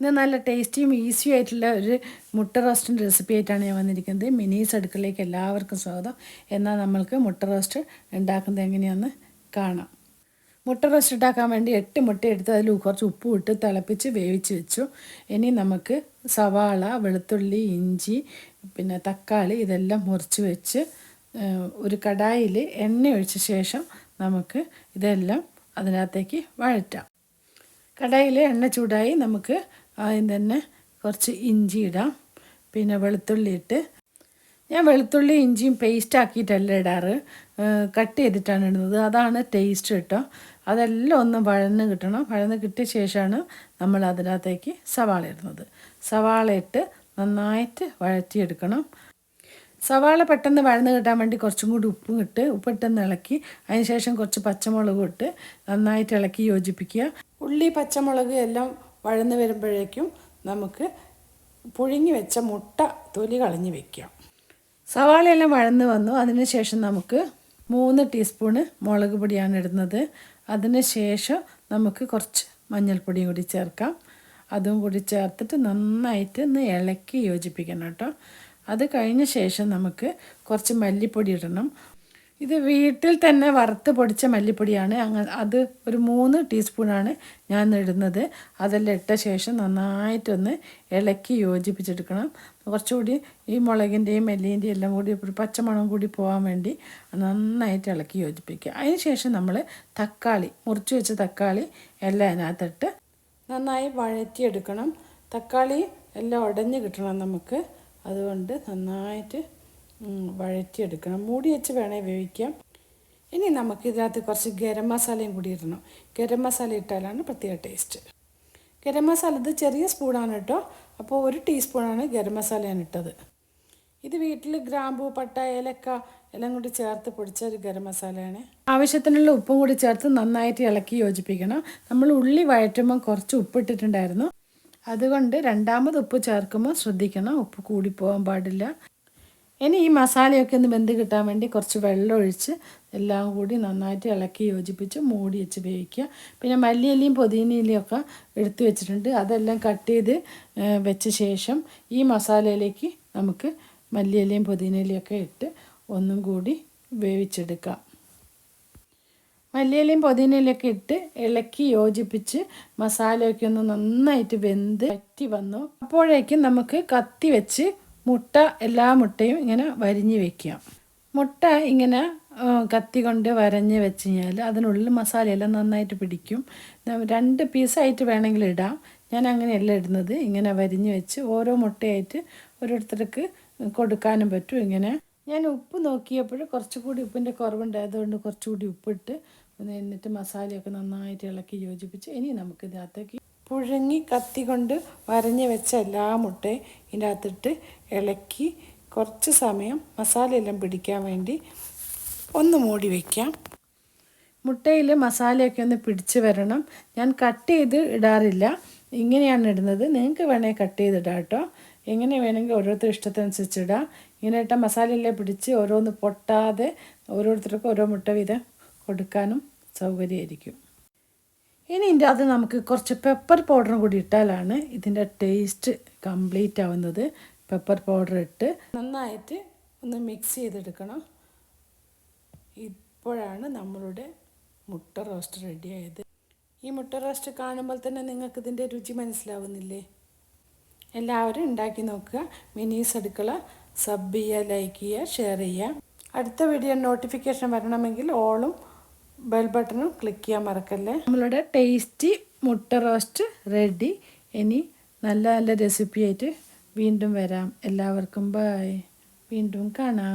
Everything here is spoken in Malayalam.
ഇത് നല്ല ടേസ്റ്റിയും ഈസി ആയിട്ടുള്ള ഒരു മുട്ട റോസ്റ്റിന്റെ റെസിപ്പി ആയിട്ടാണ് ഞാൻ വന്നിരിക്കുന്നത്. മിനീസ് അടുക്കളയിലേക്ക് എല്ലാവർക്കും സ്വാഗതം. എന്നാൽ നമ്മൾക്ക് മുട്ട റോസ്റ്റ് ഉണ്ടാക്കുന്നത് എങ്ങനെയാണെന്ന് കാണാം. മുട്ട റോസ്റ്റ് ഉണ്ടാക്കാൻ വേണ്ടി എട്ട് മുട്ട എടുത്ത് അതിൽ കുറച്ച് ഉപ്പ് ഇട്ട് തിളപ്പിച്ച് വേവിച്ച് വെച്ചു. ഇനി നമുക്ക് സവാള വെളുത്തുള്ളി ഇഞ്ചി പിന്നെ തക്കാളി ഇതെല്ലാം മുറിച്ച് വെച്ച് ഒരു കടായിൽ എണ്ണ ഒഴിച്ച ശേഷം നമുക്ക് ഇതെല്ലാം അതിനകത്തേക്ക് വഴറ്റാം. കടായിൽ എണ്ണ ചൂടായി നമുക്ക് ആദ്യം തന്നെ കുറച്ച് ഇഞ്ചി ഇടാം. പിന്നെ വെളുത്തുള്ളി ഇട്ട് ഞാൻ വെളുത്തുള്ളി ഇഞ്ചിയും പേസ്റ്റ് ആക്കിയിട്ടല്ല ഇടാറ്. കട്ട് ചെയ്തിട്ടാണ് ഇടുന്നത്. അതാണ് ടേസ്റ്റ് കേട്ടോ. അതെല്ലാം ഒന്ന് വഴന്ന് കിട്ടണം. വഴന്ന് കിട്ടിയ ശേഷമാണ് നമ്മൾ അതിനകത്തേക്ക് സവാള ഇടുന്നത്. സവാള ഇട്ട് നന്നായിട്ട് വഴറ്റിയെടുക്കണം. സവാള പെട്ടെന്ന് വഴന്ന് കിട്ടാൻ വേണ്ടി കുറച്ചും കൂടി ഉപ്പും ഇട്ട് ഉപ്പിട്ടൊന്ന് ഇളക്കി അതിനുശേഷം കുറച്ച് പച്ചമുളകും ഇട്ട് നന്നായിട്ട് ഇളക്കി യോജിപ്പിക്കുക. ഉള്ളി പച്ചമുളക് എല്ലാം വഴന്ന് വരുമ്പോഴേക്കും നമുക്ക് പുഴുങ്ങി വെച്ച മുട്ട തൊലി കളഞ്ഞ് വെക്കാം. സവാളയെല്ലാം വഴന്ന് വന്നു. അതിനുശേഷം നമുക്ക് മൂന്ന് ടീസ്പൂണ് മുളക് പൊടിയാണ് ഇടുന്നത്. അതിന് ശേഷം നമുക്ക് കുറച്ച് മഞ്ഞൾപ്പൊടിയും കൂടി ചേർക്കാം. അതും കൂടി ചേർത്തിട്ട് നന്നായിട്ട് ഒന്ന് ഇളക്കി യോജിപ്പിക്കണം കേട്ടോ. അത് കഴിഞ്ഞ ശേഷം നമുക്ക് കുറച്ച് മല്ലിപ്പൊടി ഇടണം. ഇത് വീട്ടിൽ തന്നെ വറുത്ത് പൊടിച്ച മല്ലിപ്പൊടിയാണ്. അങ്ങ അത് ഒരു മൂന്ന് ടീസ്പൂണാണ് ഞാൻ ഇടുന്നത്. അതെല്ലാം ഇട്ട ശേഷം നന്നായിട്ടൊന്ന് ഇളക്കി യോജിപ്പിച്ചെടുക്കണം. കുറച്ചുകൂടി ഈ മുളകിന്റെയും മല്ലിന്റെയും എല്ലാം കൂടി ഒരു പച്ചമണം കൂടി പോകാൻ വേണ്ടി നന്നായിട്ട് ഇളക്കി യോജിപ്പിക്കുക. അതിന് ശേഷം നമ്മൾ തക്കാളി മുറിച്ച് വെച്ച തക്കാളി എല്ലാം അതിനകത്തിട്ട് നന്നായി വഴറ്റിയെടുക്കണം. തക്കാളി എല്ലാം ഉടഞ്ഞ് കിട്ടണം നമുക്ക്. അതുകൊണ്ട് നന്നായിട്ട് വഴറ്റിയെടുക്കണം. മൂടി വെച്ച് വേണേൽ വേവിക്കാം. ഇനി നമുക്ക് ഇതിനകത്ത് കുറച്ച് ഗരം മസാലയും കൂടി ഇടണം. ഗരം മസാല ഇട്ടാലാണ് പ്രത്യേക ടേസ്റ്റ്. ഗരം മസാല ഇത് ചെറിയ സ്പൂണാണ് കേട്ടോ. അപ്പോൾ ഒരു ടീസ്പൂണാണ് ഗരം മസാല ഞാൻ ഇട്ടത്. ഇത് വീട്ടിൽ ഗ്രാമ്പൂ പട്ട ഏലക്ക എല്ലാം കൂടി ചേർത്ത് പൊടിച്ച ഒരു ഗരം മസാലയാണ്. ആവശ്യത്തിനുള്ള ഉപ്പും കൂടി ചേർത്ത് നന്നായിട്ട് ഇളക്കി യോജിപ്പിക്കണം. നമ്മൾ ഉള്ളി വഴറ്റുമ്പോൾ കുറച്ച് ഉപ്പിട്ടിട്ടുണ്ടായിരുന്നു അതുകൊണ്ട് രണ്ടാമത് ഉപ്പ് ചേർക്കുമ്പോൾ ശ്രദ്ധിക്കണം. ഉപ്പ് കൂടിപ്പോകാൻ പാടില്ല. ഇനി ഈ മസാലയൊക്കെ ഒന്ന് വെന്ത് കിട്ടാൻ വേണ്ടി കുറച്ച് വെള്ളം ഒഴിച്ച് എല്ലാം കൂടി നന്നായിട്ട് ഇളക്കി യോജിപ്പിച്ച് മൂടി വെച്ച് വേവിക്കുക. പിന്നെ മല്ലിയിലയും പുതിനയിലയും ഒക്കെ എടുത്തു വെച്ചിട്ടുണ്ട്. അതെല്ലാം കട്ട് ചെയ്ത് വെച്ച ശേഷം ഈ മസാലയിലേക്ക് നമുക്ക് മല്ലിയിലയും പുതിനയിലയും ഒക്കെ ഇട്ട് ഒന്നും കൂടി വേവിച്ചെടുക്കാം. മല്ലിയിലയും പുതിനയിലൊക്കെ ഇട്ട് ഇളക്കി യോജിപ്പിച്ച് മസാലയൊക്കെ ഒന്ന് നന്നായിട്ട് വെന്ത് പറ്റി വന്നു. അപ്പോഴേക്കും നമുക്ക് കത്തി വെച്ച് മുട്ട എല്ലാ മുട്ടയും ഇങ്ങനെ വരിഞ്ഞ് വെക്കുക. മുട്ട ഇങ്ങനെ കത്തി കൊണ്ട് വരഞ്ഞ് വെച്ച് കഴിഞ്ഞാൽ അതിനുള്ളിൽ മസാലയെല്ലാം നന്നായിട്ട് പിടിക്കും. രണ്ട് പീസായിട്ട് വേണമെങ്കിൽ ഇടാം. ഞാൻ അങ്ങനെയല്ല ഇടുന്നത്. ഇങ്ങനെ വരിഞ്ഞ് വെച്ച് ഓരോ മുട്ടയായിട്ട് ഓരോരുത്തർക്ക് കൊടുക്കാനും പറ്റും ഇങ്ങനെ. ഞാൻ ഉപ്പ് നോക്കിയപ്പോൾ കുറച്ചുകൂടി ഉപ്പിന്റെ കുറവുണ്ടായതുകൊണ്ട് കുറച്ചുകൂടി ഉപ്പിട്ട് എന്നിട്ട് മസാലയൊക്കെ നന്നായിട്ട് ഇളക്കി യോജിപ്പിച്ച് ഇനി നമുക്ക് ഇതിനകത്തേക്ക് പുഴുങ്ങി കത്തി കൊണ്ട് വരഞ്ഞ് വെച്ച എല്ലാ മുട്ടയും ഇതിന്റെ അകത്തിട്ട് ഇളക്കി കുറച്ച് സമയം മസാലയെല്ലാം പിടിക്കാൻ വേണ്ടി ഒന്ന് മൂടി വയ്ക്കാം മുട്ടയിൽ മസാലയൊക്കെ ഒന്ന് പിടിച്ച് വരണം. ഞാൻ കട്ട് ചെയ്ത് ഇടാറില്ല. ഇങ്ങനെയാണ് ഇടുന്നത്. നിങ്ങൾക്ക് വേണമെങ്കിൽ കട്ട് ചെയ്തിടാം കേട്ടോ. എങ്ങനെ വേണമെങ്കിൽ ഓരോരുത്തർ ഇഷ്ടത്തിനനുസരിച്ച് ഇടാം. ഇങ്ങനെ ഇട്ട മസാലയെല്ലാം പിടിച്ച് ഓരോന്ന് പൊട്ടാതെ ഓരോരുത്തർക്കും ഓരോ മുട്ട വീതം കൊടുക്കാനും സൗകര്യമായിരിക്കും. ഇനി ഇതിന്റെ അത് നമുക്ക് കുറച്ച് പെപ്പർ പൗഡറും കൂടി ഇട്ടാലാണ് ഇതിന്റെ ടേസ്റ്റ് കംപ്ലീറ്റ് ആവുന്നത്. പെപ്പർ പൗഡർ ഇട്ട് നന്നായിട്ട് ഒന്ന് മിക്സ് ചെയ്തെടുക്കണം. ഇപ്പോഴാണ് നമ്മളുടെ മുട്ട റോസ്റ്റ് റെഡിയായത് ഈ മുട്ട റോസ്റ്റ് കാണുമ്പോൾ തന്നെ നിങ്ങൾക്ക് ഇതിന്റെ രുചി മനസ്സിലാവുന്നില്ലേ? എല്ലാവരും ഉണ്ടാക്കി നോക്കുക. മിനീസ് അടുക്കള സബ് ചെയ്യുക ലൈക്ക് ചെയ്യുക ഷെയർ ചെയ്യുക. അടുത്ത വീഡിയോ നോട്ടിഫിക്കേഷൻ വരണമെങ്കിൽ ഓളും ബെൽ ബട്ടണും ക്ലിക്ക് ചെയ്യാൻ മറക്കല്ലേ? നമ്മളുടെ ടേസ്റ്റി മുട്ട റോസ്റ്റ് റെഡി ഇനി നല്ല നല്ല റെസിപ്പി ആയിട്ട് വീണ്ടും വരാം. എല്ലാവർക്കും ബൈ വീണ്ടും കാണാം.